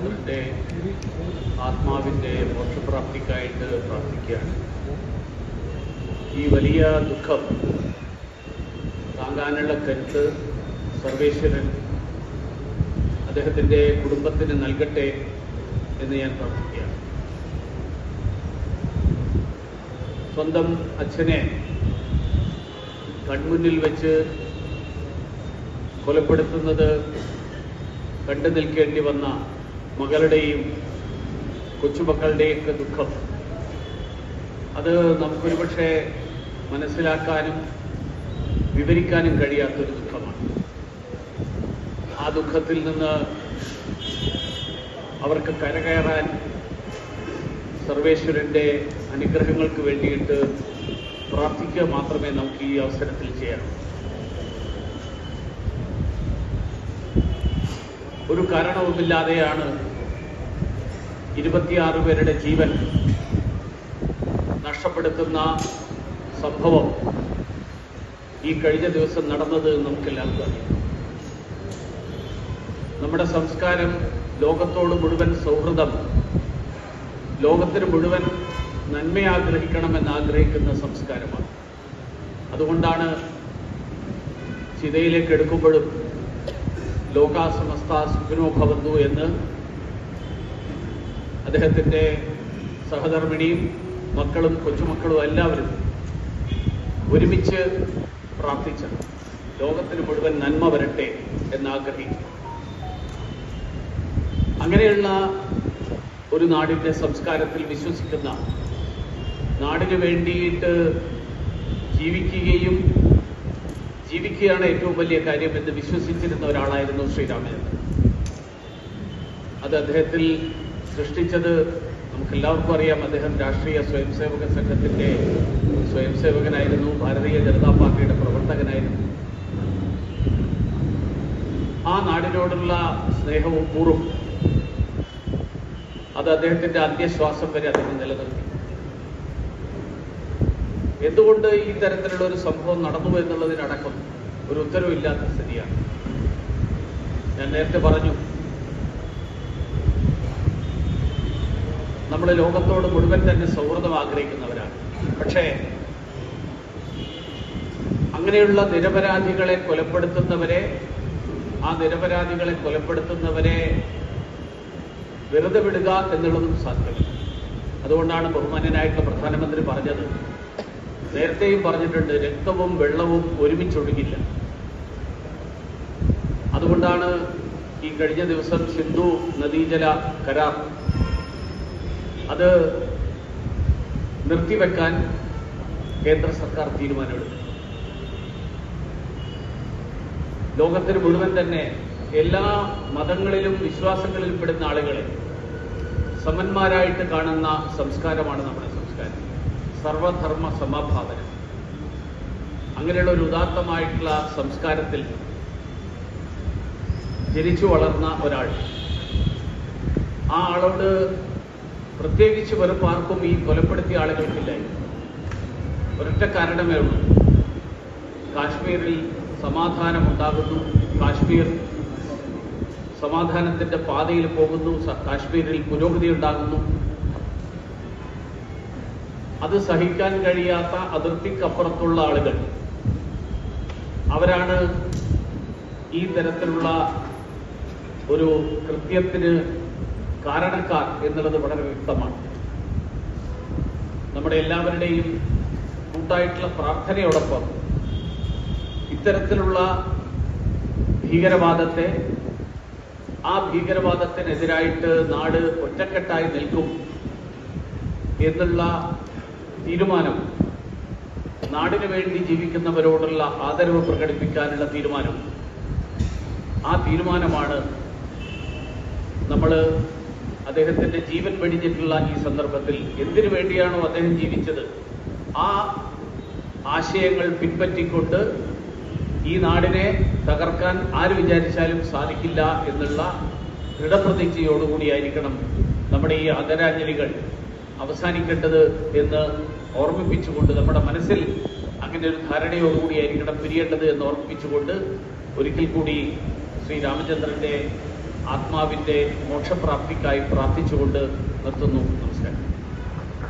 രാമചന്ദ്രന്റെ ആത്മാവിന്റെ മോക്ഷപ്രാപ്തിക്കായിട്ട് പ്രാർത്ഥിക്കുകയാണ്. ഈ വലിയ ദുഃഖം താങ്ങാനുള്ള കരുത്ത് സർവേശ്വരൻ അദ്ദേഹത്തിന്റെ കുടുംബത്തിന് നൽകട്ടെ എന്ന് ഞാൻ പ്രാർത്ഥിക്കുകയാണ്. സ്വന്തം അച്ഛനെ കൺമുന്നിൽ വെച്ച് കൊലപ്പെടുത്തുന്നത് കണ്ടു നിൽക്കേണ്ടി വന്ന മകളുടെയും കൊച്ചുമക്കളുടെയൊക്കെ ദുഃഖം. അത് നമുക്കൊരു പക്ഷേ മനസ്സിലാക്കാനും വിവരിക്കാനും കഴിയാത്തൊരു ദുഃഖമാണ്. ആ ദുഃഖത്തിൽ നിന്ന് അവർക്ക് കരകയറാൻ സർവേശ്വരന്റെ അനുഗ്രഹങ്ങൾക്ക് വേണ്ടിയിട്ട് പ്രാർത്ഥിക്കുക മാത്രമേ നമുക്ക് ഈ അവസരത്തിൽ ചെയ്യാൻ ഒരു കാരണവുമില്ലാതെയാണ് ഇരുപത്തിയാറ് പേരുടെ ജീവൻ നഷ്ടപ്പെടുത്തുന്ന സംഭവം ഈ കഴിഞ്ഞ ദിവസം നടന്നത് നമുക്കെല്ലാവർക്കും അറിയാം. നമ്മുടെ സംസ്കാരം ലോകത്തോട് മുഴുവൻ സൗഹൃദം ലോകത്തിന് മുഴുവൻ നന്മ ആഗ്രഹിക്കണമെന്ന് ആഗ്രഹിക്കുന്ന സംസ്കാരമാണ്. അതുകൊണ്ടാണ് ചിതയിലേക്ക് എടുക്കുമ്പോഴും ലോകാസമസ്ത സുഖിനോ ഭവന്തു എന്ന് അദ്ദേഹത്തിന്റെ സഹധർമ്മിണിയും മക്കളും കൊച്ചുമക്കളും എല്ലാവരും ഒരുമിച്ച് പ്രാർത്ഥിച്ച ലോകത്തിന് മുഴുവൻ നന്മ വരട്ടെ എന്നാഗ്രഹിക്കും അങ്ങനെയുള്ള ഒരു നാടിന്റെ സംസ്കാരത്തിൽ വിശ്വസിക്കുന്ന നാടിന് വേണ്ടിയിട്ട് ജീവിക്കുകയും ജീവിക്കുകയാണ് ഏറ്റവും വലിയ കാര്യം എന്ന് വിശ്വസിച്ചിരുന്ന ഒരാളായിരുന്നു ശ്രീരാമചന്ദ്രൻ. അത് അദ്ദേഹത്തിൽ സൃഷ്ടിച്ചത് നമുക്കെല്ലാവർക്കും അറിയാം. അദ്ദേഹം രാഷ്ട്രീയ സ്വയം സേവക സംഘത്തിന്റെ സ്വയം സേവകനായിരുന്നു ഭാരതീയ ജനതാ പാർട്ടിയുടെ പ്രവർത്തകനായിരുന്നു. ആ നാടിനോടുള്ള സ്നേഹവും കൂറും അത് അദ്ദേഹത്തിന്റെ അന്ത്യശ്വാസം വരെ അദ്ദേഹം നിലനിർത്തി. എന്തുകൊണ്ട് ഈ തരത്തിലുള്ള ഒരു സംഭവം നടന്നു എന്നുള്ളതിനടക്കം ഒരു ഉത്തരവില്ലാത്ത സ്ഥിതിയാണ്. ഞാൻ നേരത്തെ പറഞ്ഞു നമ്മൾ ലോകത്തോട് മുഴുവൻ തന്നെ സൗഹൃദം ആഗ്രഹിക്കുന്നവരാണ്. പക്ഷേ അങ്ങനെയുള്ള നിരപരാധികളെ കൊലപ്പെടുത്തുന്നവരെ ആ നിരപരാധികളെ കൊലപ്പെടുത്തുന്നവരെ വെറുതെ വിടുക എന്നുള്ളതും സാധ്യമല്ല. അതുകൊണ്ടാണ് ബഹുമാന്യനായിട്ടുള്ള പ്രധാനമന്ത്രി പറഞ്ഞത്. നേരത്തെയും പറഞ്ഞിട്ടുണ്ട് രക്തവും വെള്ളവും ഒരുമിച്ചൊഴുകില്ല. അതുകൊണ്ടാണ് ഈ കഴിഞ്ഞ ദിവസം സിന്ധു നദീജല കരാർ അത് നിർത്തിവെക്കാൻ കേന്ദ്ര സർക്കാർ തീരുമാനമെടുത്തു. ലോകത്തിന് മുഴുവൻ തന്നെ എല്ലാ മതങ്ങളിലും വിശ്വാസങ്ങളിലും പെടുന്ന ആളുകളെ സമന്മാരായിട്ട് കാണുന്ന സംസ്കാരമാണ് നമ്മുടെ സംസ്കാരം. സർവധർമ്മ സമഭാവന. അങ്ങനെയുള്ള ഒരു ഉദാത്തമായിട്ടുള്ള സംസ്കാരത്തിൽ ജനിച്ചു വളർന്ന ഒരാൾ. ആ ആളോട് പ്രത്യേകിച്ച് വെറുപ്പ് ആർക്കും ഈ കൊലപ്പെടുത്തിയ ആളുകൾക്കില്ലായിരുന്നു ഒരൊറ്റ കാരണമേ ഉള്ളൂ. കാശ്മീരിൽ സമാധാനം ഉണ്ടാകുന്നു കാശ്മീർ സമാധാനത്തിന്റെ പാതയിൽ പോകുന്നു. കാശ്മീരിൽ പുരോഗതി ഉണ്ടാകുന്നു. അത് സഹിക്കാൻ കഴിയാത്ത അതിർത്തിക്കപ്പുറത്തുള്ള ആളുകൾ. അവരാണ് ഈ തരത്തിലുള്ള ഒരു കൃത്യത്തിന് കാരണക്കാർ എന്നുള്ളത് വളരെ വ്യക്തമാണ്. നമ്മുടെ എല്ലാവരുടെയും കൂട്ടായിട്ടുള്ള പ്രാർത്ഥനയോടൊപ്പം ഇത്തരത്തിലുള്ള ഭീകരവാദത്തെ ആ ഭീകരവാദത്തിനെതിരായിട്ട് നാട് ഒറ്റക്കെട്ടായി നിൽക്കും എന്നുള്ള തീരുമാനം നാടിനു വേണ്ടി ജീവിക്കുന്നവരോടുള്ള ആദരവ് പ്രകടിപ്പിക്കാനുള്ള തീരുമാനം ആ തീരുമാനമാണ് നമ്മൾ അദ്ദേഹത്തിന്റെ ജീവൻ വെടിഞ്ഞിട്ടുള്ള ഈ സന്ദർഭത്തിൽ എന്തിനു വേണ്ടിയാണോ അദ്ദേഹം ജീവിച്ചത്? ആ ആശയങ്ങൾ പിൻപറ്റിക്കൊണ്ട് ഈ നാടിനെ തകർക്കാൻ ആര് വിചാരിച്ചാലും സാധിക്കില്ല എന്നുള്ള ദൃഢപ്രതിജ്ഞയോടുകൂടിയായിരിക്കണം നമ്മുടെ ഈ ആദരാഞ്ജലികൾ അവസാനിക്കേണ്ടത് എന്ന് ഓർമ്മിപ്പിച്ചുകൊണ്ട് നമ്മുടെ മനസ്സിൽ അങ്ങനെ ഒരു ധാരണയോടുകൂടിയായിരിക്കണം പിരിയേണ്ടത് എന്ന് ഓർമ്മിപ്പിച്ചുകൊണ്ട് ഒരിക്കൽ കൂടി ശ്രീ രാമചന്ദ്രന്റെ ആത്മാവിന്റെ മോക്ഷപ്രാപ്തിക്കായി പ്രാർത്ഥിച്ചുകൊണ്ട് നിർത്തുന്നു.